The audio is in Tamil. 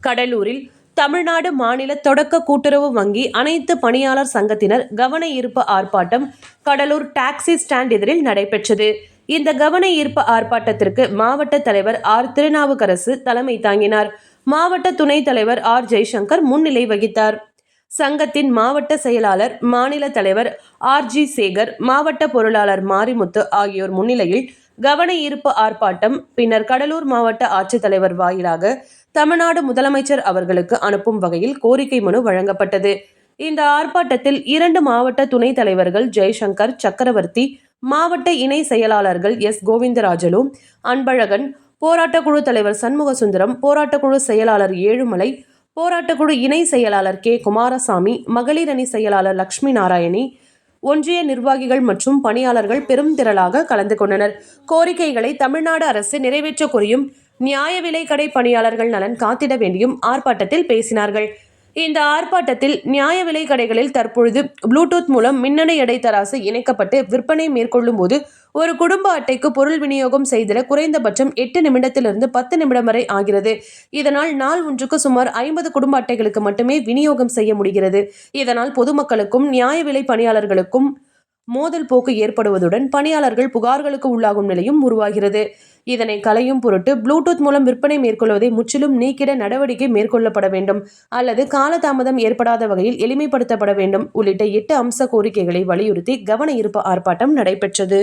கடலூரில் தமிழ்நாடு மாநில தொடக்க கூட்டுறவு வங்கி அனைத்து பணியாளர் சங்கத்தினர் கவன ஈர்ப்பு ஆர்ப்பாட்டம் கடலூர் டாக்ஸி ஸ்டாண்ட் எதிரில் நடைபெற்றது. இந்த கவன ஈர்ப்பு ஆர்ப்பாட்டத்திற்கு மாவட்ட தலைவர் ஆர். திருநாவுக்கரசு தலைமை தாங்கினார். மாவட்ட துணைத் தலைவர் ஆர். ஜெய்சங்கர் முன்னிலை வகித்தார். சங்கத்தின் மாவட்ட செயலாளர் மாநில தலைவர் ஆர். ஜி. சேகர் மாவட்ட பொருளாளர் மாரிமுத்து ஆகியோர் முன்னிலையில் கவன ஈர்ப்பு ஆர்ப்பாட்டம் பின்னர் கடலூர் மாவட்ட ஆட்சித்தலைவர் வாயிலாக தமிழ்நாடு முதலமைச்சர் அவர்களுக்கு அனுப்பும் வகையில் கோரிக்கை மனு வழங்கப்பட்டது. இந்த ஆர்ப்பாட்டத்தில் இரண்டு மாவட்ட துணைத் தலைவர்கள் ஜெய்சங்கர் சக்கரவர்த்தி மாவட்ட இணை செயலாளர்கள் எஸ். கோவிந்தராஜலு அன்பழகன் போராட்டக்குழு தலைவர் சண்முகசுந்தரம் போராட்டக்குழு செயலாளர் ஏழுமலை போராட்டக்குழு இணை செயலாளர் கே. குமாரசாமி மகளிர் அணி செயலாளர் லக்ஷ்மி நாராயணி ஒன்றிய நிர்வாகிகள் மற்றும் பணியாளர்கள் பெரும் திரளாக கலந்து கொண்டனர். கோரிக்கைகளை தமிழ்நாடு அரசு நிறைவேற்ற கோரியும் நியாய விலை கடை பணியாளர்கள் நலன் காத்திட வேண்டியும் ஆர்ப்பாட்டத்தில் பேசினார்கள். இந்த ஆர்ப்பாட்டத்தில் நியாய விலை கடைகளில் தற்பொழுது ப்ளூடூத் மூலம் மின்னணு எடை தராசு இணைக்கப்பட்டு விற்பனை மேற்கொள்ளும் போது ஒரு குடும்ப அட்டைக்கு பொருள் விநியோகம் செய்திட குறைந்தபட்சம் எட்டு நிமிடத்திலிருந்து பத்து நிமிடம் வரை ஆகிறது. இதனால் நாள் ஒன்றுக்கு சுமார் ஐம்பது குடும்ப அட்டைகளுக்கு மட்டுமே விநியோகம் செய்ய முடிகிறது. இதனால் பொதுமக்களுக்கும் நியாய விலை பணியாளர்களுக்கும் மோதல் போக்கு ஏற்படுவதுடன் பணியாளர்கள் புகார்களுக்கு உள்ளாகும் நிலையும் உருவாகிறது. இதனை களையும் பொருட்டு ப்ளூடூத் மூலம் விற்பனை மேற்கொள்வதை முற்றிலும் நீக்கிட நடவடிக்கை மேற்கொள்ளப்பட வேண்டும். அல்லது காலதாமதம் ஏற்படாத வகையில் எளிமைப்படுத்தப்பட வேண்டும். உள்ளிட்ட எட்டு அம்ச கோரிக்கைகளை வலியுறுத்தி கவன ஈர்ப்பு ஆர்ப்பாட்டம் நடைபெற்றது.